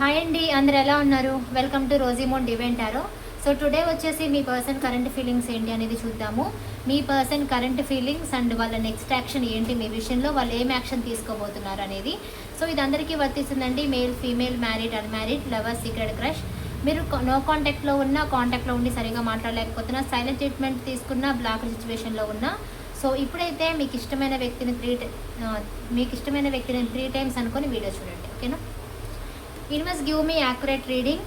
Hi అండి అందరు ఎలా ఉన్నారు? వెల్కమ్ టు రోజీమోన్ డివెంట్ ఆరో సో టుడే వచ్చేసి మీ పర్సన్ కరెంట్ ఫీలింగ్స్ ఏంటి అనేది చూద్దాము. మీ పర్సన్ కరెంట్ ఫీలింగ్స్ అండ్ వాళ్ళ నెక్స్ట్ యాక్షన్ ఏంటి మీ విషయంలో వాళ్ళు ఏం యాక్షన్ తీసుకోబోతున్నారు అనేది. సో ఇది అందరికీ వర్తిస్తుందండి. Male female married unmarried lover secret crush మీరు నో కాంటాక్ట్లో ఉన్న కాంటాక్ట్లో ఉండి సరిగా మాట్లాడలేకపోతున్నా సైలెంట్ ట్రీట్మెంట్ తీసుకున్న బ్లాక్ సిచ్యువేషన్లో ఉన్నా. సో ఇప్పుడైతే మీకు ఇష్టమైన వ్యక్తిని త్రీ మీకు ఇష్టమైన వ్యక్తిని త్రీ టైమ్స్ అనుకొని వీడియో చూడండి. ఓకేనా invest give me accurate reading.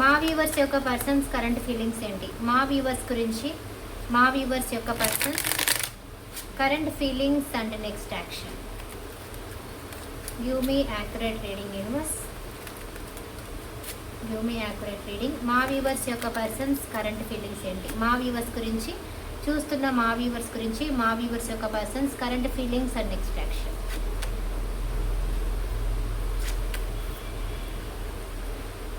మా వ్యూవర్స్ యొక్క పర్సన్స్ కరెంట్ ఫీలింగ్స్ ఏంటి? మా వ్యూవర్స్ గురించి మా వ్యూవర్స్ యొక్క persons current feelings and next action. Give me accurate reading universe give me accurate reading. మా వ్యూవర్స్ యొక్క పర్సన్స్ కరెంట్ ఫీలింగ్స్ ఏంటి? మా వ్యూవర్స్ గురించి చూస్తున్న మా వ్యూవర్స్ గురించి మా వ్యూవర్స్ యొక్క persons current feelings and next action.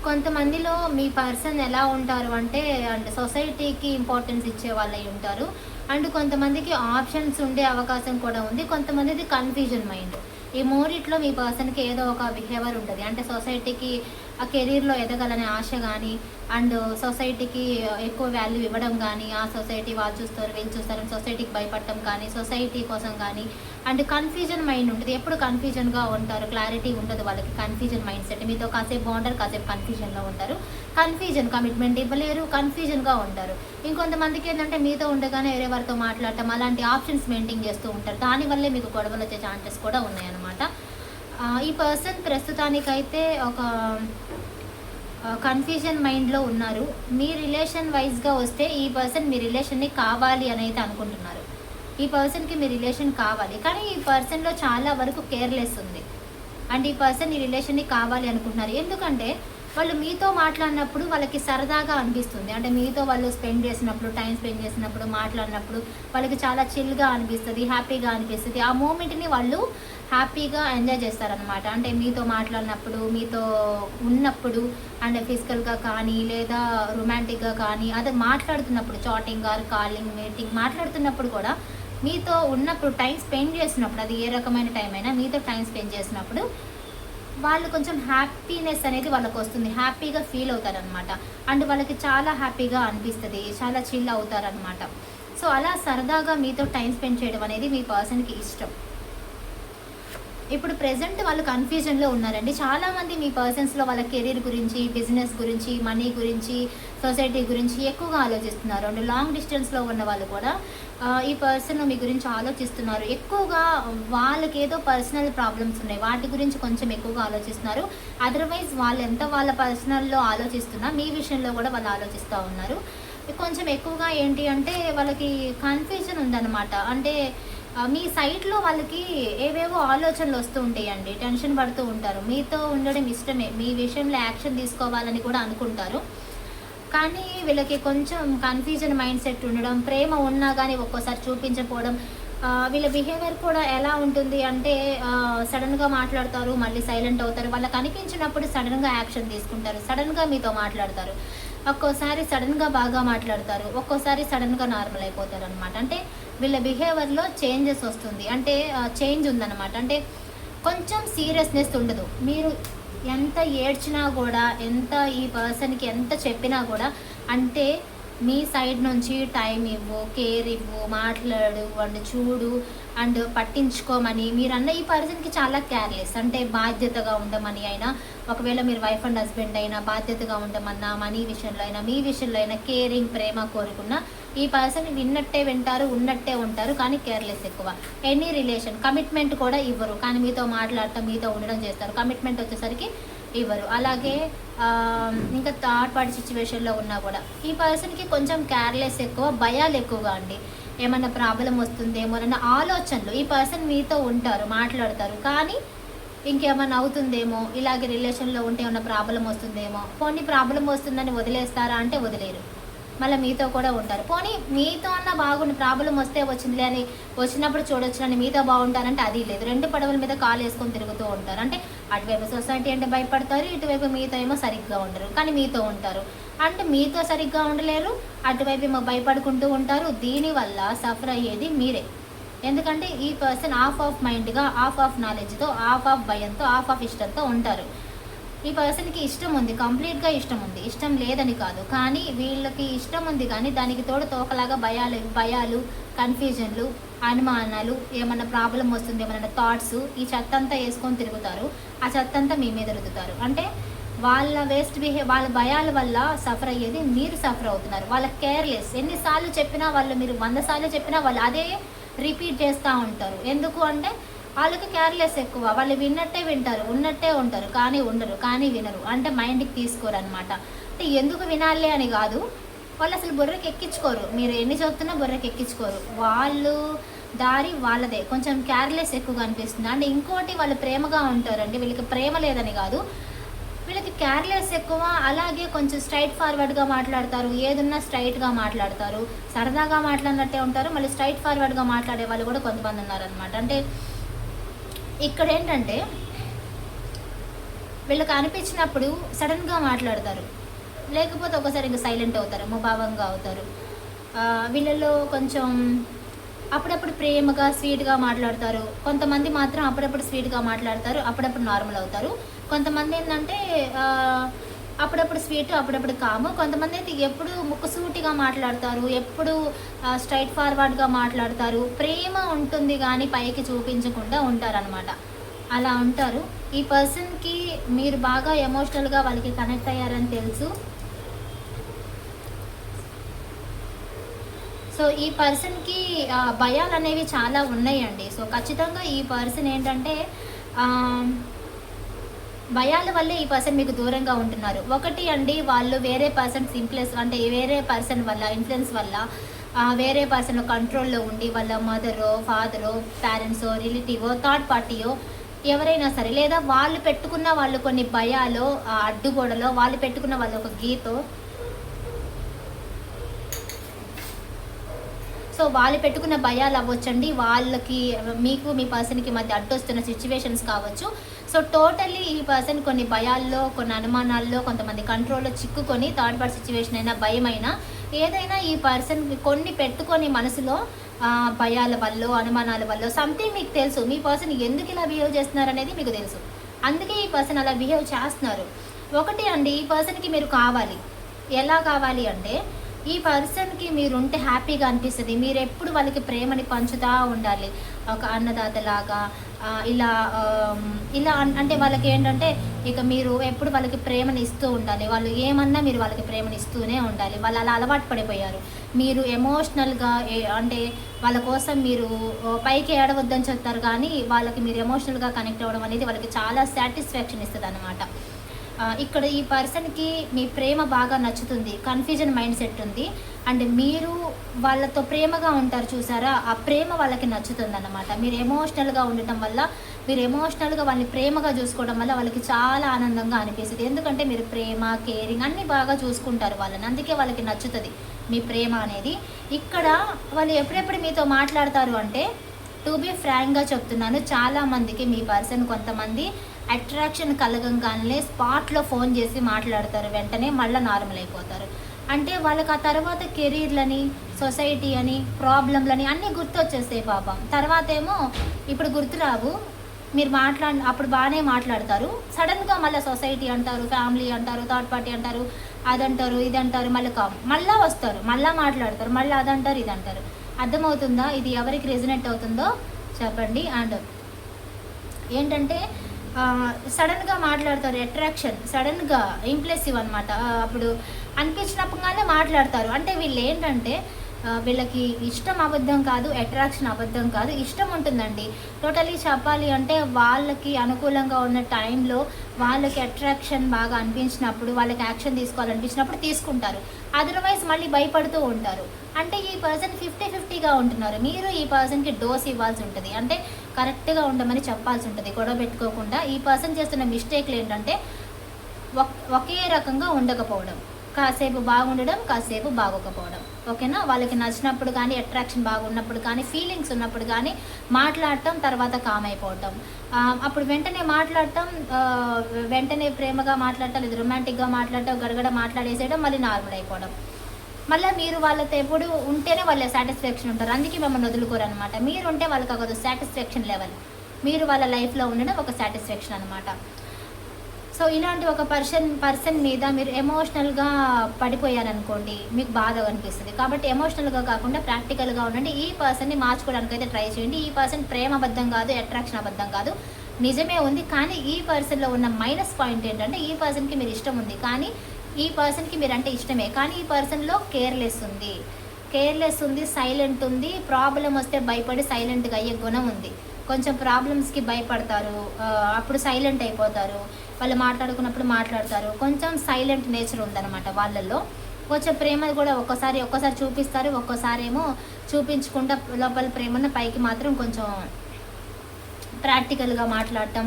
కొంతమందిలో మీ పర్సన్ ఎలా ఉంటారు అంటే అండ్ సొసైటీకి ఇంపార్టెన్స్ ఇచ్చే వాళ్ళు అయి ఉంటారు. అండ్ కొంతమందికి ఆప్షన్స్ ఉండే అవకాశం కూడా ఉంది. కొంతమందిది కన్ఫ్యూజన్ మైండ్. ఈ మూడిట్లో మీ పర్సన్కి ఏదో ఒక బిహేవియర్ ఉంటుంది. అంటే సొసైటీకి ఆ కెరీర్లో ఎదగాలనే ఆశ కానీ అండ్ సొసైటీకి ఎక్కువ వాల్యూ ఇవ్వడం కానీ ఆ సొసైటీ వాళ్ళు చూస్తారు వీళ్ళు చూస్తారు సొసైటీకి భయపడటం కానీ సొసైటీ కోసం కానీ అండ్ కన్ఫ్యూజన్ మైండ్ ఉంటుంది. ఎప్పుడు కన్ఫ్యూజన్గా ఉంటారు? క్లారిటీ ఉండదు వాళ్ళకి. Confusion mindset. మీతో కాసేపు బాగుంటారు కాసేపు కన్ఫ్యూజన్లో ఉంటారు. కన్ఫ్యూజన్ కమిట్మెంట్ ఇవ్వలేరు కన్ఫ్యూజన్గా ఉంటారు. ఇంకొంతమందికి ఏంటంటే మీతో ఉండగానే వేరే వారితో మాట్లాడటం అలాంటి ఆప్షన్స్ మెయింటైన్ చేస్తూ ఉంటారు. దానివల్లే మీకు గొడవలు వచ్చే ఛాన్సెస్ కూడా ఉన్నాయన్నమాట. ఈ పర్సన్ ప్రస్తుతానికైతే ఒక కన్ఫ్యూజన్ మైండ్లో ఉన్నారు. మీ రిలేషన్ వైజ్గా వస్తే ఈ పర్సన్ మీ రిలేషన్ని కావాలి అని అయితే అనుకుంటున్నారు. ఈ పర్సన్కి మీ రిలేషన్ కావాలి. కానీ ఈ పర్సన్లో చాలా వరకు కేర్లెస్ ఉంది. అండ్ ఈ పర్సన్ ఈ రిలేషన్ని కావాలి అనుకుంటున్నారు. ఎందుకంటే వాళ్ళు మీతో మాట్లాడినప్పుడు వాళ్ళకి సరదాగా అనిపిస్తుంది. అంటే మీతో వాళ్ళు స్పెండ్ చేసినప్పుడు టైం స్పెండ్ చేసినప్పుడు మాట్లాడినప్పుడు వాళ్ళకి చాలా చిల్గా అనిపిస్తుంది హ్యాపీగా అనిపిస్తుంది. ఆ మూమెంట్ని వాళ్ళు హ్యాపీగా ఎంజాయ్ చేస్తారనమాట అంటే మీతో మాట్లాడినప్పుడు మీతో ఉన్నప్పుడు అండ్ ఫిజికల్గా కానీ లేదా రొమాంటిక్గా కానీ అదే మాట్లాడుతున్నప్పుడు చాటింగ్ ఆర్ కాలింగ్ మీటింగ్ మాట్లాడుతున్నప్పుడు కూడా మీతో ఉన్నప్పుడు టైం స్పెండ్ చేసినప్పుడు అది ఏ రకమైన టైం అయినా మీతో టైం స్పెండ్ చేసినప్పుడు వాళ్ళు కొంచెం హ్యాపీనెస్ అనేది వాళ్ళకి వస్తుంది. హ్యాపీగా ఫీల్ అవుతారనమాట అండ్ వాళ్ళకి చాలా హ్యాపీగా అనిపిస్తుంది. చాలా చిల్ అవుతారనమాట సో అలా సరదాగా మీతో టైం స్పెండ్ చేయడం అనేది మీ పర్సన్కి ఇష్టం. ఇప్పుడు ప్రెసెంట్ వాళ్ళు కన్ఫ్యూజన్లో ఉన్నారండి. చాలామంది మీ పర్సన్స్లో వాళ్ళ కెరీర్ గురించి బిజినెస్ గురించి మనీ గురించి సొసైటీ గురించి ఎక్కువగా ఆలోచిస్తున్నారు. అండ్ లాంగ్ డిస్టెన్స్లో ఉన్న వాళ్ళు కూడా ఈ పర్సన్ మీ గురించి ఆలోచిస్తున్నారు. ఎక్కువగా వాళ్ళకి ఏదో పర్సనల్ ప్రాబ్లమ్స్ ఉన్నాయి. వాటి గురించి కొంచెం ఎక్కువగా ఆలోచిస్తున్నారు. అదర్వైజ్ వాళ్ళు ఎంత వాళ్ళ పర్సనల్లో ఆలోచిస్తున్నా మీ విషయంలో కూడా వాళ్ళు ఆలోచిస్తూ ఉన్నారు. కొంచెం ఎక్కువగా ఏంటి అంటే వాళ్ళకి కన్ఫ్యూజన్ ఉందన్నమాట. అంటే మీ సైట్లో వాళ్ళకి ఏవేవో ఆలోచనలు వస్తూ ఉంటాయండి టెన్షన్ పడుతూ ఉంటారు. మీతో ఉండడం ఇష్టమే మీ విషయంలో యాక్షన్ తీసుకోవాలని కూడా అనుకుంటారు. కానీ వీళ్ళకి కొంచెం కన్ఫ్యూజన్ మైండ్ సెట్ ఉండడం ప్రేమ ఉన్నా కానీ ఒక్కోసారి చూపించకపోవడం వీళ్ళ బిహేవియర్ కూడా ఎలా ఉంటుంది అంటే సడన్గా మాట్లాడతారు మళ్ళీ సైలెంట్ అవుతారు. వాళ్ళకి అనిపించినప్పుడు సడన్గా యాక్షన్ తీసుకుంటారు సడన్గా మీతో మాట్లాడతారు. ఒక్కోసారి సడన్గా బాగా మాట్లాడతారు ఒక్కోసారి సడన్గా నార్మల్ అయిపోతారు అనమాట అంటే వీళ్ళ బిహేవియర్లో చేంజెస్ వస్తుంది. అంటే చేంజ్ ఉందన్నమాట. అంటే కొంచెం సీరియస్నెస్ ఉండదు. మీరు ఎంత ఏడ్చినా కూడా ఎంత ఈ పర్సన్కి ఎంత చెప్పినా కూడా అంటే మీ సైడ్ నుంచి టైం ఇవ్వు కేర్ ఇవ్వు మాట్లాడు వాడిని చూడు అండ్ పట్టించుకోమని మీరన్న ఈ పర్సన్కి చాలా కేర్లెస్. అంటే బాధ్యతగా ఉండమని అయినా ఒకవేళ మీరు వైఫ్ అండ్ హస్బెండ్ అయినా బాధ్యతగా ఉండమన్నా మనీ విషయంలో అయినా మీ విషయంలో అయినా కేరింగ్ ప్రేమ కోరుకున్నా ఈ పర్సన్ విన్నట్టే వింటారు ఉన్నట్టే ఉంటారు కానీ కేర్లెస్ ఎక్కువ. ఎనీ రిలేషన్ కమిట్మెంట్ కూడా ఇవ్వరు. కానీ మీతో మాట్లాడటం మీతో ఉండడం చేస్తారు. కమిట్మెంట్ వచ్చేసరికి ఇవ్వరు. అలాగే ఇంకా థర్డ్ పార్టీ సిచ్యువేషన్లో ఉన్నా కూడా ఈ పర్సన్కి కొంచెం కేర్లెస్ ఎక్కువ భయాలు ఎక్కువగా అండి. ఏమన్నా ప్రాబ్లం వస్తుందేమో అన్న ఆలోచనలు ఈ పర్సన్ మీతో ఉంటారు మాట్లాడతారు. కానీ ఇంకేమన్నా అవుతుందేమో ఇలాగే రిలేషన్లో ఉంటే ఏమన్నా ప్రాబ్లం వస్తుందేమో కొన్ని ప్రాబ్లం వస్తుందని వదిలేస్తారా అంటే వదిలేరు. మళ్ళీ మీతో కూడా ఉంటారు. పోనీ మీతో అన్న బాగుండి ప్రాబ్లం వస్తే వచ్చిందిలే అని వచ్చినప్పుడు చూడొచ్చు అని మీతో బాగుంటారంటే అది లేదు. రెండు పడవల మీద కాలు వేసుకొని తిరుగుతూ ఉంటారు. అంటే అటువైపు సొసైటీ అంటే భయపడతారు ఇటువైపు మీతో ఏమో సరిగ్గా ఉండరు. కానీ మీతో ఉంటారు. అంటే మీతో సరిగ్గా ఉండలేరు అటువైపు ఏమో భయపడుకుంటూ ఉంటారు. దీనివల్ల సఫర్ అయ్యేది మీరే. ఎందుకంటే ఈ పర్సన్ ఆఫ్ ఆఫ్ మైండ్గా ఆఫ్ ఆఫ్ నాలెడ్జ్తో ఆఫ్ ఆఫ్ భయంతో ఆఫ్ ఆఫ్ ఇష్టంతో ఉంటారు. ఈ పర్సన్కి ఇష్టం ఉంది కంప్లీట్గా ఇష్టం ఉంది ఇష్టం లేదని కాదు. కానీ వీళ్ళకి ఇష్టం ఉంది కానీ దానికి తోడు తోకలాగా భయాలు భయాలు కన్ఫ్యూజన్లు అనుమానాలు ఏమైనా ప్రాబ్లం వస్తుంది ఏమైనా థాట్స్ ఈ చెత్త అంతా వేసుకొని తిరుగుతారు. ఆ చెత్త అంతా మీ మీద రుద్దుతారు. అంటే వాళ్ళ వేస్ట్ బిహేవ్ వాళ్ళ భయాల వల్ల సఫర్ అయ్యేది మీరు సఫర్ అవుతున్నారు. వాళ్ళ కేర్లెస్. ఎన్నిసార్లు చెప్పినా వాళ్ళు మీరు వంద సార్లు చెప్పినా వాళ్ళు అదే రిపీట్ చేస్తూ ఉంటారు. ఎందుకు అంటే వాళ్ళకి కేర్లెస్ ఎక్కువ. వాళ్ళు విన్నట్టే వింటారు ఉన్నట్టే ఉంటారు కానీ ఉండరు కానీ వినరు. అంటే మైండ్కి తీసుకోరు అనమాట అంటే ఎందుకు వినాలి అని కాదు. వాళ్ళు అసలు బుర్రకి ఎక్కించుకోరు. మీరు ఎన్ని చెప్తున్నా బుర్రకి ఎక్కించుకోరు. వాళ్ళు దారి వాళ్ళదే. కొంచెం కేర్లెస్ ఎక్కువగా అనిపిస్తుంది. అంటే ఇంకోటి వాళ్ళు ప్రేమగా ఉంటారండి. వీళ్ళకి ప్రేమ లేదని కాదు. వీళ్ళకి కేర్లెస్ ఎక్కువ. అలాగే కొంచెం స్ట్రైట్ ఫార్వర్డ్గా మాట్లాడతారు. ఏదున్నా స్ట్రైట్గా మాట్లాడతారు. సరదాగా మాట్లాడినట్టే ఉంటారు. మళ్ళీ స్ట్రైట్ ఫార్వర్డ్గా మాట్లాడే వాళ్ళు కూడా కొంతమంది ఉన్నారనమాట అంటే ఇక్కడ ఏంటంటే వీళ్ళకి అనిపించినప్పుడు సడన్గా మాట్లాడతారు. లేకపోతే ఒకసారి ఇంకా సైలెంట్ అవుతారు ముభావంగా అవుతారు. వీళ్ళల్లో కొంచెం అప్పుడప్పుడు ప్రేమగా స్వీట్గా మాట్లాడతారు. కొంతమంది మాత్రం అప్పుడప్పుడు స్వీట్గా మాట్లాడతారు అప్పుడప్పుడు నార్మల్ అవుతారు. కొంతమంది ఏంటంటే అప్పుడప్పుడు స్వీట్ అప్పుడప్పుడు కాము. కొంతమంది అయితే ఎప్పుడు ముక్కుసూటిగా మాట్లాడతారు ఎప్పుడు స్ట్రైట్ ఫార్వర్డ్గా మాట్లాడతారు. ప్రేమ ఉంటుంది కానీ పైకి చూపించకుండా ఉంటారనమాట అలా ఉంటారు. ఈ పర్సన్కి మీరు బాగా ఎమోషనల్గా వాళ్ళకి కనెక్ట్ అయ్యారని తెలుసు. సో ఈ పర్సన్కి భయాలు అనేవి చాలా ఉన్నాయండి. సో ఖచ్చితంగా ఈ పర్సన్ ఏంటంటే భయాల వల్లే ఈ పర్సన్ మీకు దూరంగా ఉంటున్నారు. ఒకటి అండి వాళ్ళు వేరే పర్సన్స్ ఇన్ఫ్లుయెన్స్ అంటే వేరే పర్సన్ వల్ల ఇన్ఫ్లుయెన్స్ వల్ల వేరే పర్సన్ కంట్రోల్లో ఉండి వాళ్ళ మదరో ఫాదరో పేరెంట్సో రిలేటివో థర్డ్ పార్టీయో ఎవరైనా సరే లేదా వాళ్ళు పెట్టుకున్న వాళ్ళు కొన్ని భయాలో అడ్డుగోడలో వాళ్ళు పెట్టుకున్న వాళ్ళు ఒక గీతో సో వాళ్ళు పెట్టుకున్న భయాలు అవ్వచ్చండి. వాళ్ళకి మీకు మీ పర్సన్కి మధ్య అడ్డొస్తున్న సిచ్యువేషన్స్ కావచ్చు. సో టోటల్లీ ఈ పర్సన్ కొన్ని భయాల్లో కొన్ని అనుమానాల్లో కొంతమంది కంట్రోల్లో చిక్కుకొని థర్డ్ పార్ట్ సిచ్యువేషన్ అయినా భయం అయినా ఏదైనా ఈ పర్సన్ కొన్ని పెట్టుకొని మనసులో భయాల వల్ల అనుమానాల వల్ల సంథింగ్ మీకు తెలుసు. మీ పర్సన్ ఎందుకు ఇలా బిహేవ్ చేస్తున్నారు అనేది మీకు తెలుసు. అందుకే ఈ పర్సన్ అలా బిహేవ్ చేస్తున్నారు. ఒకటి అండి ఈ పర్సన్కి మీరు కావాలి. ఎలా కావాలి అంటే ఈ పర్సన్కి మీరు ఉంటే హ్యాపీగా అనిపిస్తుంది. మీరు ఎప్పుడు వాళ్ళకి ప్రేమని పంచుతూ ఉండాలి. ఒక అన్నదాతలాగా ఇలా ఇలా అంటే వాళ్ళకి ఏంటంటే ఇక మీరు ఎప్పుడు వాళ్ళకి ప్రేమని ఇస్తూ ఉండాలి. వాళ్ళు ఏమన్నా మీరు వాళ్ళకి ప్రేమని ఇస్తూనే ఉండాలి. వాళ్ళు అలా అలవాటు పడిపోయారు. మీరు ఎమోషనల్గా అంటే వాళ్ళ కోసం మీరు పైకి ఏడవద్దని చెప్తారు కానీ వాళ్ళకి మీరు ఎమోషనల్గా కనెక్ట్ అవ్వడం అనేది వాళ్ళకి చాలా సాటిస్ఫాక్షన్ ఇస్తుంది అనమాట ఇక్కడ ఈ పర్సన్కి మీ ప్రేమ బాగా నచ్చుతుంది కన్ఫ్యూజన్ మైండ్ సెట్ ఉంది. అండ్ మీరు వాళ్ళతో ప్రేమగా ఉంటారు చూసారా? ఆ ప్రేమ వాళ్ళకి నచ్చుతుంది అనమాట మీరు ఎమోషనల్గా ఉండటం వల్ల మీరు ఎమోషనల్గా వాళ్ళని ప్రేమగా చూసుకోవడం వల్ల వాళ్ళకి చాలా ఆనందంగా అనిపిస్తుంది. ఎందుకంటే మీరు ప్రేమ కేరింగ్ అన్నీ బాగా చూసుకుంటారు వాళ్ళని. అందుకే వాళ్ళకి నచ్చుతుంది మీ ప్రేమ అనేది. ఇక్కడ వాళ్ళు ఎప్పుడెప్పుడు మీతో మాట్లాడతారు అంటే టు బి ఫ్రాంక్గా చెప్తున్నాను చాలామందికి మీ పర్సన్ కొంతమంది అట్రాక్షన్ కలగంగానే స్పాట్లో ఫోన్ చేసి మాట్లాడతారు వెంటనే మళ్ళీ నార్మల్ అయిపోతారు. అంటే వాళ్ళకి ఆ తర్వాత కెరీర్లని సొసైటీ అని ప్రాబ్లంలని అన్నీ గుర్తొచ్చేస్తాయి పాపం. తర్వాత ఏమో ఇప్పుడు గుర్తురావు మీరు మాట్లాడి అప్పుడు బాగానే మాట్లాడతారు. సడన్గా మళ్ళీ సొసైటీ అంటారు ఫ్యామిలీ అంటారు థర్డ్ పార్టీ అంటారు అదంటారు ఇదంటారు మళ్ళీ కా మళ్ళీ వస్తారు మళ్ళీ మాట్లాడతారు మళ్ళీ అదంటారు ఇదంటారు. అర్థమవుతుందా? ఇది ఎవరికి రెజినెట్ అవుతుందో చెప్పండి. అండ్ ఏంటంటే సడన్గా మాట్లాడతారు అట్రాక్షన్ సడన్గా ఇంప్రెసివ్ అనమాట అప్పుడు అనిపించినప్పుడుగానే మాట్లాడతారు. అంటే వీళ్ళు ఏంటంటే వీళ్ళకి ఇష్టం అబద్ధం కాదు అట్రాక్షన్ అబద్ధం కాదు ఇష్టం ఉంటుందండి. టోటలీ చెప్పాలి అంటే వాళ్ళకి అనుకూలంగా ఉన్న టైంలో వాళ్ళకి అట్రాక్షన్ బాగా అనిపించినప్పుడు వాళ్ళకి యాక్షన్ తీసుకోవాలనిపించినప్పుడు తీసుకుంటారు. అదర్వైజ్ మళ్ళీ భయపడుతూ ఉంటారు. అంటే ఈ పర్సన్ ఫిఫ్టీ ఫిఫ్టీగా ఉంటున్నారు. మీరు ఈ పర్సన్కి డోస్ ఇవ్వాల్సి ఉంటుంది. అంటే కరెక్ట్గా ఉండమని చెప్పాల్సి ఉంటుంది. గొడవ పెట్టుకోకుండా ఈ పర్సన్ చేస్తున్న మిస్టేక్లు ఏంటంటే ఒకే రకంగా ఉండకపోవడం. కాసేపు బాగుండడం కాసేపు బాగోకపోవడం. ఓకేనా? వాళ్ళకి నచ్చినప్పుడు కానీ అట్రాక్షన్ బాగున్నప్పుడు కానీ ఫీలింగ్స్ ఉన్నప్పుడు కానీ మాట్లాడటం తర్వాత కామ్ అయిపోవటం అప్పుడు వెంటనే మాట్లాడటం వెంటనే ప్రేమగా మాట్లాడటం లేదు రొమాంటిక్గా మాట్లాడటం గడగడ మాట్లాడేసేయడం మళ్ళీ నార్మల్ అయిపోవడం. మళ్ళీ మీరు వాళ్ళతో ఎప్పుడు ఉంటేనే వాళ్ళ సాటిస్ఫాక్షన్ ఉంటారు. అందుకే మిమ్మల్ని వదులుకోరు అనమాట మీరు ఉంటే వాళ్ళకి ఒక సాటిస్ఫాక్షన్ లెవెల్ మీరు వాళ్ళ లైఫ్లో ఉండడం ఒక సాటిస్ఫాక్షన్ అనమాట సో ఇలాంటి ఒక పర్సన్ పర్సన్ మీద మీరు ఎమోషనల్గా పడిపోయారనుకోండి మీకు బాధ అనిపిస్తుంది. కాబట్టి ఎమోషనల్గా కాకుండా ప్రాక్టికల్గా ఉండండి. ఈ పర్సన్ని మార్చుకోవడానికి అయితే ట్రై చేయండి. ఈ పర్సన్ ప్రేమ అబద్ధం కాదు అట్రాక్షన్ అబద్ధం కాదు. నిజమే ఉంది. కానీ ఈ పర్సన్లో ఉన్న మైనస్ పాయింట్ ఏంటంటే ఈ పర్సన్కి మీరు ఇష్టం ఉంది. కానీ ఈ పర్సన్కి మీరు అంటే ఇష్టమే. కానీ ఈ పర్సన్లో కేర్లెస్ ఉంది. కేర్లెస్ ఉంది సైలెంట్ ఉంది. ప్రాబ్లం వస్తే భయపడి సైలెంట్గా అయ్యే గుణం ఉంది. కొంచెం ప్రాబ్లమ్స్కి భయపడతారు. అప్పుడు సైలెంట్ అయిపోతారు. వాళ్ళు మాట్లాడుకున్నప్పుడు మాట్లాడతారు. కొంచెం సైలెంట్ నేచర్ ఉందన్నమాట వాళ్ళల్లో. కొంచెం ప్రేమ కూడా ఒక్కోసారి ఒక్కోసారి చూపిస్తారు. ఒక్కోసారి ఏమో చూపించకుండా లోపల ప్రేమను పైకి మాత్రం కొంచెం ప్రాక్టికల్గా మాట్లాడటం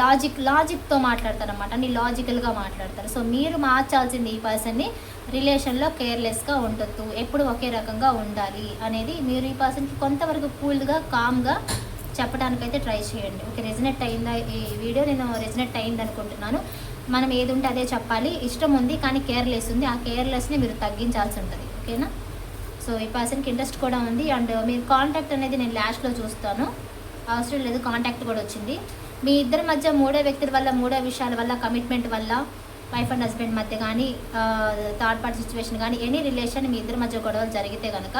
లాజిక్ లాజిక్తో మాట్లాడతారు అనమాట అన్ని లాజికల్గా మాట్లాడతారు. సో మీరు మార్చాల్సింది ఈ పర్సన్ని రిలేషన్లో కేర్లెస్గా ఉండొద్దు. ఎప్పుడు ఒకే రకంగా ఉండాలి అనేది మీరు ఈ పర్సన్కి కొంతవరకు కూల్గా కామ్గా చెప్పడానికైతే ట్రై చేయండి. ఓకే రెజినెట్ అయిందా? ఈ వీడియో నేను రెజినెట్ అయింది అనుకుంటున్నాను మనం ఏది ఉంటే అదే చెప్పాలి. ఇష్టం ఉంది కానీ కేర్లెస్ ఉంది. ఆ కేర్లెస్ని మీరు తగ్గించాల్సి ఉంటుంది. ఓకేనా? సో ఈ పర్సన్కి ఇంట్రెస్ట్ కూడా ఉంది. అండ్ మీరు కాంటాక్ట్ అనేది నేను లాస్ట్లో చూస్తాను. అవసరం లేదు కాంటాక్ట్ కూడా వచ్చింది. మీ ఇద్దరి మధ్య మూడో వ్యక్తుల వల్ల మూడో విషయాల వల్ల కమిట్మెంట్ వల్ల వైఫ్ అండ్ హస్బెండ్ మధ్య కానీ థర్డ్ పార్టీ సిచ్యువేషన్ కానీ ఎనీ రిలేషన్ మీ ఇద్దరి మధ్య గొడవలు జరిగితే కనుక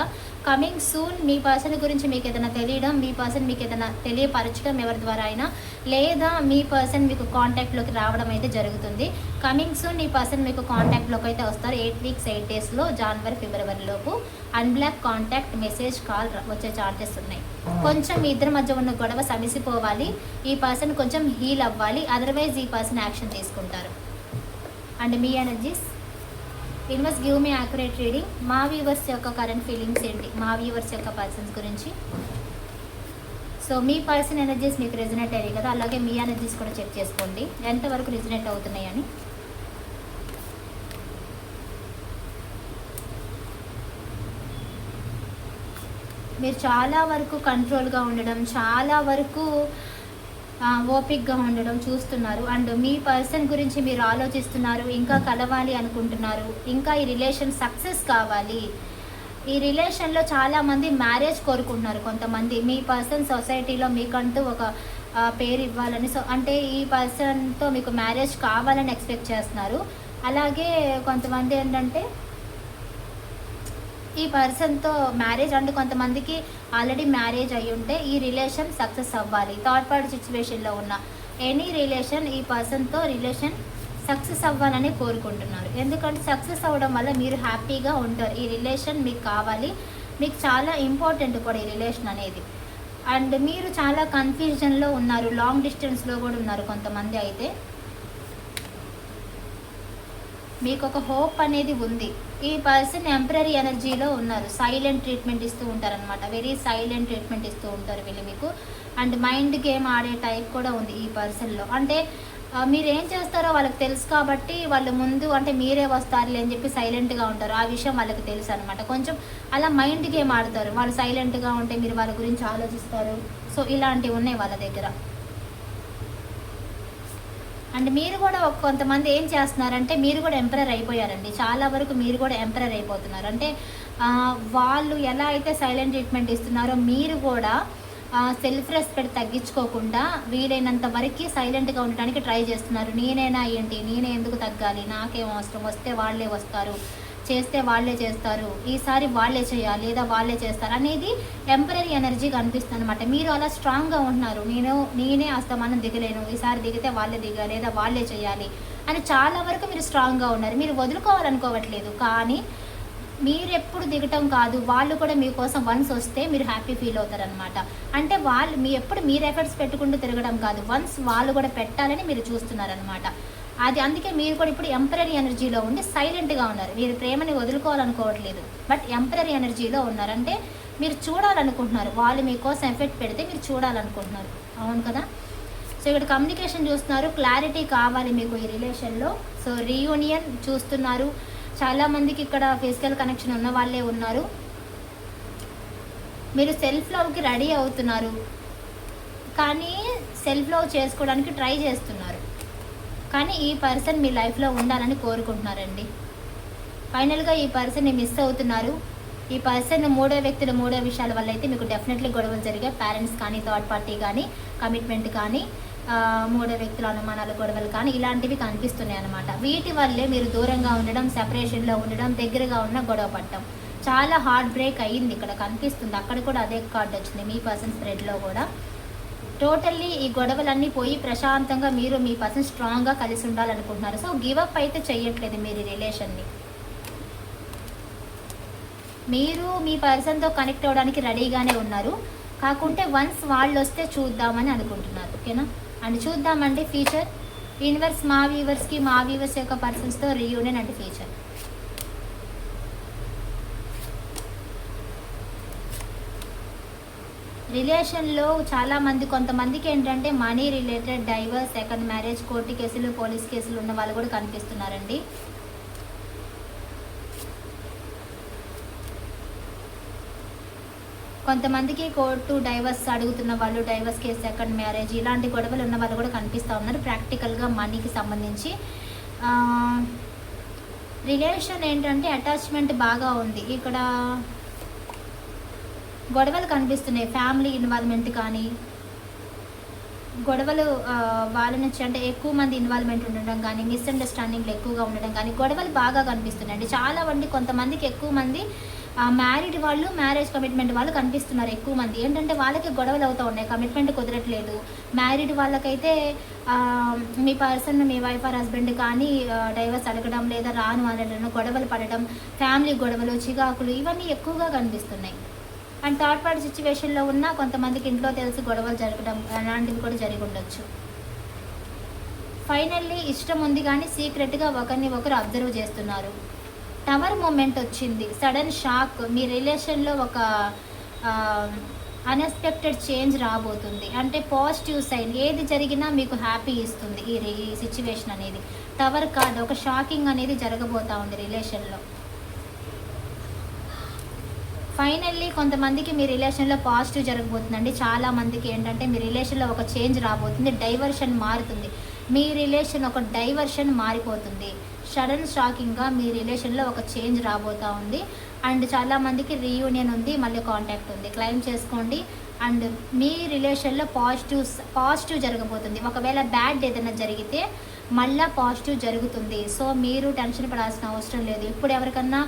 కమింగ్ సూన్ మీ పర్సన్ గురించి మీకు ఏదైనా తెలియడం మీ పర్సన్ మీకు ఏదైనా తెలియపరచడం ఎవరి ద్వారా అయినా లేదా మీ పర్సన్ మీకు కాంటాక్ట్లోకి రావడం అయితే జరుగుతుంది. కమింగ్ సూన్ ఈ పర్సన్ మీకు కాంటాక్ట్లోకి అయితే వస్తారు. ఎయిట్ వీక్స్ ఎయిట్ డేస్లో జనవరి ఫిబ్రవరి లోపు అన్బ్లాక్ కాంటాక్ట్ మెసేజ్ కాల్ వచ్చే ఛార్జెస్ ఉన్నాయి. కొంచెం మీ ఇద్దరి మధ్య ఉన్న గొడవ సమిసిపోవాలి. ఈ పర్సన్ కొంచెం హీల్ అవ్వాలి. అదర్వైజ్ ఈ పర్సన్ యాక్షన్ తీసుకుంటారు. And me energies invest give me accurate reading మా వ్యూవర్స్ యొక్క కరెంట్ ఫీలింగ్స్ ఏంటి? మా వ్యూవర్స్ యొక్క పర్సన్స్ గురించి. సో మీ పర్సన్ ఎనర్జీస్ మీకు రెజినేట్ అయ్యాయి కదా అలాగే మీ ఎనర్జీస్ కూడా చెక్ చేసుకోండి. ఎంతవరకు రెజినేట్ అవుతున్నాయని మీరు చాలా వరకు కంట్రోల్గా ఉండడం చాలా వరకు ఓపిక్గా ఉండడం చూస్తున్నారు. అండ్ మీ పర్సన్ గురించి మీరు ఆలోచిస్తున్నారు ఇంకా కలవాలి అనుకుంటున్నారు ఇంకా ఈ రిలేషన్ సక్సెస్ కావాలి. ఈ రిలేషన్లో చాలామంది మ్యారేజ్ కోరుకుంటున్నారు కొంతమంది. మీ పర్సన్ సొసైటీలో మీకంటూ ఒక పేరు ఇవ్వాలని. సో అంటే ఈ పర్సన్తో మీకు మ్యారేజ్ కావాలని ఎక్స్పెక్ట్ చేస్తున్నారు. అలాగే కొంతమంది ఏంటంటే ఈ పర్సన్తో మ్యారేజ్ అంటే కొంతమందికి ఆల్రెడీ మ్యారేజ్ అయి ఉంటే ఈ రిలేషన్ సక్సెస్ అవ్వాలి. థర్డ్ పార్టీ సిచ్యువేషన్లో ఉన్న ఎనీ రిలేషన్ ఈ పర్సన్తో రిలేషన్ సక్సెస్ అవ్వాలని కోరుకుంటున్నారు. ఎందుకంటే సక్సెస్ అవ్వడం వల్ల మీరు హ్యాపీగా ఉంటారు. ఈ రిలేషన్ మీకు కావాలి. మీకు చాలా ఇంపార్టెంట్ కూడా ఈ రిలేషన్ అనేది. అండ్ మీరు చాలా కన్ఫ్యూజన్లో ఉన్నారు. లాంగ్ డిస్టెన్స్లో కూడా ఉన్నారు కొంతమంది అయితే. మీకు ఒక హోప్ అనేది ఉంది. ఈ పర్సన్ ఎంపరీ ఎనర్జీలో ఉన్నారు. సైలెంట్ ట్రీట్మెంట్ ఇస్తూ ఉంటారు అనమాట వెరీ సైలెంట్ ట్రీట్మెంట్ ఇస్తూ ఉంటారు వీళ్ళు మీకు. అండ్ మైండ్ గేమ్ ఆడే టైప్ కూడా ఉంది ఈ పర్సన్లో. అంటే మీరు ఏం చేస్తారో వాళ్ళకి తెలుసు కాబట్టి వాళ్ళు ముందు అంటే మీరే వస్తారులే అని చెప్పి సైలెంట్గా ఉంటారు. ఆ విషయం వాళ్ళకి తెలుసు అనమాట కొంచెం అలా మైండ్ గేమ్ ఆడతారు. వాళ్ళు సైలెంట్గా ఉంటే మీరు వాళ్ళ గురించి ఆలోచిస్తారు. సో ఇలాంటివి ఉన్నాయి వాళ్ళ దగ్గర. అండ్ మీరు కూడా కొంతమంది ఏం చేస్తున్నారంటే మీరు కూడా ఎంపరర్ అయిపోయారండి. చాలా వరకు మీరు కూడా ఎంపరర్ అయిపోతున్నారు. అంటే వాళ్ళు ఎలా అయితే సైలెంట్ ట్రీట్మెంట్ ఇస్తున్నారో మీరు కూడా సెల్ఫ్ రెస్పెక్ట్ తగ్గించుకోకుండా వీలైనంత వరకు సైలెంట్గా ఉండడానికి ట్రై చేస్తున్నారు. నేనైనా ఏంటి? నేనే ఎందుకు తగ్గాలి? నాకేం అవసరం? వస్తే వాళ్ళే వస్తారు. చేస్తే వాళ్ళే చేస్తారు ఈసారి వాళ్ళే చేయాలి లేదా వాళ్ళే చేస్తారు అనేది టెంపరీ ఎనర్జీ కనిపిస్తుంది అనమాట మీరు అలా స్ట్రాంగ్గా ఉంటున్నారు. నేను నేనే అస్తమానం దిగలేను. ఈసారి దిగితే వాళ్ళే దిగాలి లేదా వాళ్ళే చేయాలి అని చాలా వరకు మీరు స్ట్రాంగ్గా ఉన్నారు. మీరు వదులుకోవాలనుకోవట్లేదు కానీ మీరెప్పుడు దిగటం కాదు. వాళ్ళు కూడా మీకోసం వన్స్ వస్తే మీరు హ్యాపీ ఫీల్ అవుతారనమాట అంటే వాళ్ళు మీ ఎప్పుడు మీరు ఎఫర్ట్స్ పెట్టుకుంటూ తిరగడం కాదు. వన్స్ వాళ్ళు కూడా పెట్టాలని మీరు చూస్తున్నారనమాట అది అందుకే మీరు కూడా ఇప్పుడు ఎంపరరీ ఎనర్జీలో ఉండి సైలెంట్గా ఉన్నారు. మీరు ప్రేమని వదులుకోవాలనుకోవట్లేదు. బట్ ఎంపరరీ ఎనర్జీలో ఉన్నారంటే మీరు చూడాలనుకుంటున్నారు. వాళ్ళు మీకోసం ఎఫెక్ట్ పెడితే మీరు చూడాలనుకుంటున్నారు. అవును కదా? సో ఇక్కడ కమ్యూనికేషన్ చూస్తున్నారు. క్లారిటీ కావాలి మీకు ఈ రిలేషన్లో సో రీయూనియన్ చూస్తున్నారు. చాలామందికి ఇక్కడ ఫిజికల్ కనెక్షన్ ఉన్న వాళ్ళే ఉన్నారు. మీరు సెల్ఫ్ లవ్కి రెడీ అవుతున్నారు. కానీ సెల్ఫ్ లవ్ చేసుకోవడానికి ట్రై చేస్తున్నారు. కానీ ఈ పర్సన్ మీ లైఫ్లో ఉండాలని కోరుకుంటున్నారండి. ఫైనల్గా ఈ పర్సన్ని మిస్ అవుతున్నారు. ఈ పర్సన్ మూడో వ్యక్తుల మూడో విషయాల వల్ల అయితే మీకు డెఫినెట్లీ గొడవలు జరిగే పేరెంట్స్ కానీ థర్డ్ పార్టీ కానీ కమిట్మెంట్ కానీ మూడో వ్యక్తుల అనుమానాలు గొడవలు కానీ ఇలాంటివి కనిపిస్తున్నాయి అనమాట వీటి వల్లే మీరు దూరంగా ఉండడం సెపరేషన్లో ఉండడం దగ్గరగా ఉన్న గొడవ పడటం చాలా హార్ట్ బ్రేక్ అయ్యింది ఇక్కడ కనిపిస్తుంది. అక్కడ కూడా అదే కార్డ్ వచ్చింది. మీ పర్సన్ స్ప్రెడ్లో కూడా. టోటల్లీ ఈ గొడవలన్నీ పోయి ప్రశాంతంగా మీరు మీ పర్సన్ స్ట్రాంగ్గా కలిసి ఉండాలనుకుంటున్నారు. సో గివప్ అయితే చేయట్లేదు మీరు రిలేషన్ని. మీరు మీ పర్సన్తో కనెక్ట్ అవ్వడానికి రెడీగానే ఉన్నారు. కాకుంటే వన్స్ వాళ్ళు వస్తే చూద్దామని అనుకుంటున్నారు. ఓకేనా? అండ్ చూద్దామంటే ఫ్యూచర్ యూనివర్స్ మా వ్యూవర్స్కి మా వ్యూవర్స్ యొక్క పర్సన్స్తో రీయూనియన్ అంటే ఫ్యూచర్ రిలేషన్లో చాలామంది కొంతమందికి ఏంటంటే money related divorce second marriage court కేసులు పోలీస్ కేసులు ఉన్న వాళ్ళు కూడా కనిపిస్తున్నారండి. కొంతమందికి కోర్టు డైవర్స్ అడుగుతున్న వాళ్ళు డైవర్స్ కేసు సెకండ్ మ్యారేజ్ ఇలాంటి గొడవలు ఉన్న వాళ్ళు కూడా కనిపిస్తూ ఉన్నారు. ప్రాక్టికల్గా మనీకి సంబంధించి. రిలేషన్ ఏంటంటే అటాచ్మెంట్ బాగా ఉంది. ఇక్కడ గొడవలు కనిపిస్తున్నాయి. ఫ్యామిలీ ఇన్వాల్వ్మెంట్ కానీ గొడవలు వాళ్ళ నుంచి అంటే ఎక్కువ మంది ఇన్వాల్వ్మెంట్ ఉండడం కానీ మిస్అండర్స్టాండింగ్లు ఎక్కువగా ఉండడం కానీ గొడవలు బాగా కనిపిస్తున్నాయండి. చాలా మంది కొంతమందికి ఎక్కువ మంది మ్యారీడ్ వాళ్ళు మ్యారేజ్ కమిట్మెంట్ వాళ్ళు కనిపిస్తున్నారు ఎక్కువ మంది. ఏంటంటే వాళ్ళకి గొడవలు అవుతూ ఉన్నాయి. కమిట్మెంట్ కుదరట్లేదు. మ్యారీడ్ వాళ్ళకైతే మీ పర్సన్ మీ వైఫ్ ఆర్ హస్బెండ్ కానీ డైవర్స్ అడగడం లేదా రాను అనడం గొడవలు పడడం ఫ్యామిలీ గొడవలు చికాకులు ఇవన్నీ ఎక్కువగా కనిపిస్తున్నాయి. అండ్ థర్డ్ పార్టీ సిచ్యువేషన్లో ఉన్న కొంతమందికి ఇంట్లో తెలిసి గొడవలు జరగడం అలాంటివి కూడా జరిగి ఉండొచ్చు. ఫైనల్లీ ఇష్టం ఉంది కానీ సీక్రెట్గా ఒకరిని ఒకరు అబ్జర్వ్ చేస్తున్నారు. టవర్ మూమెంట్ వచ్చింది. సడన్ షాక్ మీ రిలేషన్లో ఒక అన్ఎక్స్పెక్టెడ్ చేంజ్ రాబోతుంది. అంటే పాజిటివ్ సైన్ ఏది జరిగినా మీకు హ్యాపీ ఇస్తుంది ఈ ఈ సిచ్యువేషన్ అనేది. టవర్ కార్డ్ ఒక షాకింగ్ అనేది జరగబోతా ఉంది రిలేషన్లో ఫైనల్లీ కొంతమందికి మీ రిలేషన్లో పాజిటివ్ జరగబోతుందండి. చాలా మందికి ఏంటంటే మీ రిలేషన్లో ఒక చేంజ్ రాబోతుంది డైవర్షన్ మారుతుంది. మీ రిలేషన్ ఒక డైవర్షన్ మారిపోతుంది. సడన్ షాకింగ్గా మీ రిలేషన్లో ఒక చేంజ్ రాబోతా ఉంది. అండ్ చాలామందికి రీయూనియన్ ఉంది మళ్ళీ కాంటాక్ట్ ఉంది. క్లైమ్ చేసుకోండి. అండ్ మీ రిలేషన్లో పాజిటివ్ పాజిటివ్ జరగబోతుంది. ఒకవేళ బ్యాడ్ ఏదైనా జరిగితే మళ్ళీ పాజిటివ్ జరుగుతుంది. సో మీరు టెన్షన్ పడాల్సిన అవసరం లేదు. ఇప్పుడు ఎవరికన్నా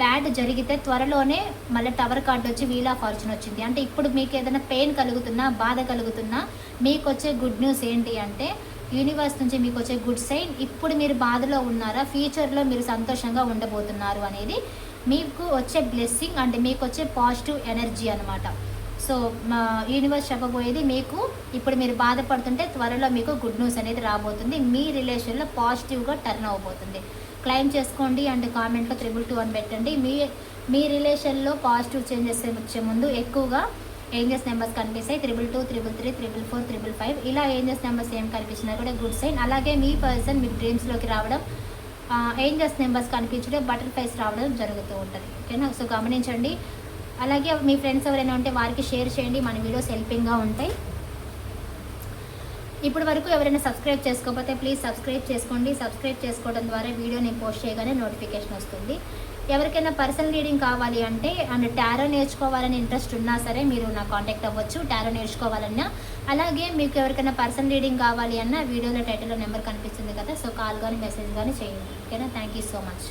బ్యాడ్ జరిగితే త్వరలోనే మళ్ళీ టవర్ కార్డ్ వచ్చి వీల్ ఆఫ్ ఫార్చ్యూన్ వచ్చింది. అంటే ఇప్పుడు మీకు ఏదైనా పెయిన్ కలుగుతున్నా బాధ కలుగుతున్నా మీకు వచ్చే గుడ్ న్యూస్ ఏంటి అంటే యూనివర్స్ నుంచి మీకు వచ్చే గుడ్ సైన్ ఇప్పుడు మీరు బాధలో ఉన్నారా ఫ్యూచర్లో మీరు సంతోషంగా ఉండబోతున్నారు అనేది మీకు వచ్చే బ్లెస్సింగ్ అండ్ మీకు వచ్చే పాజిటివ్ ఎనర్జీ అనమాట సో మా యూనివర్స్ చెప్పబోయేది మీకు ఇప్పుడు మీరు బాధపడుతుంటే త్వరలో మీకు గుడ్ న్యూస్ అనేది రాబోతుంది. మీ రిలేషన్లో పాజిటివ్గా టర్న్ అవబోతుంది. క్లైమ్ చేసుకోండి అండ్ కామెంట్లో త్రిబుల్ టూ అని పెట్టండి. మీ మీ రిలేషన్లో పాజిటివ్ చేంజెస్ వచ్చే ముందు ఎక్కువగా ఏంజెస్ నెంబర్స్ కనిపిస్తాయి. Triple two triple three triple four triple five. ఇలా ఏంజెస్ నెంబర్స్ ఏం కనిపించినా కూడా గుడ్ సైన్. అలాగే మీ పర్సన్ మీ డ్రీమ్స్లోకి రావడం ఏంజెస్ నెంబర్స్ కనిపించడం బటర్ఫ్లైస్ రావడం జరుగుతూ ఉంటుంది. ఓకేనా? సో గమనించండి. అలాగే మీ ఫ్రెండ్స్ ఎవరైనా ఉంటే వారికి షేర్ చేయండి. మన వీడియోస్ హెల్పింగ్గా ఉంటాయి. ఇప్పటి వరకు ఎవరైనా సబ్స్క్రైబ్ చేసుకోకపోతే ప్లీజ్ సబ్స్క్రైబ్ చేసుకోండి. సబ్స్క్రైబ్ చేసుకోవడం ద్వారా వీడియో నేను పోస్ట్ చేయగానే నోటిఫికేషన్ వస్తుంది. ఎవరికైనా పర్సనల్ రీడింగ్ కావాలి అంటే అండ్ టారో నేర్చుకోవాలని ఇంట్రెస్ట్ ఉన్నా సరే మీరు నా కాంటాక్ట్ అవ్వచ్చు. టారో నేర్చుకోవాలన్నా అలాగే మీకు ఎవరికైనా పర్సనల్ రీడింగ్ కావాలి అన్నా వీడియోలో టైటిల్లో నెంబర్ కనిపిస్తుంది కదా సో కాల్ కానీ మెసేజ్ కానీ చేయండి. ఓకేనా థ్యాంక్ యూ సో మచ్